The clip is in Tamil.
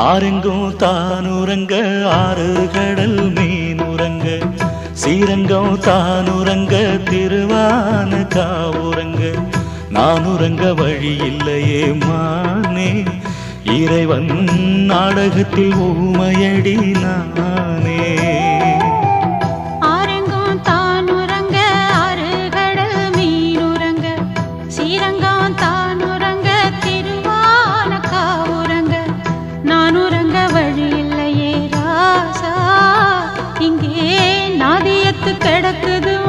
ஆரெங்கும் தானுறங்க ஆறு கடல் மீனுறங்க சீரங்கம் தானுறங்க திருவான காவுறங்க நானுறங்க வழி இல்லையே மானே. இறைவன் நாடகத்தில் ஊமையடி நான். கிடக்குது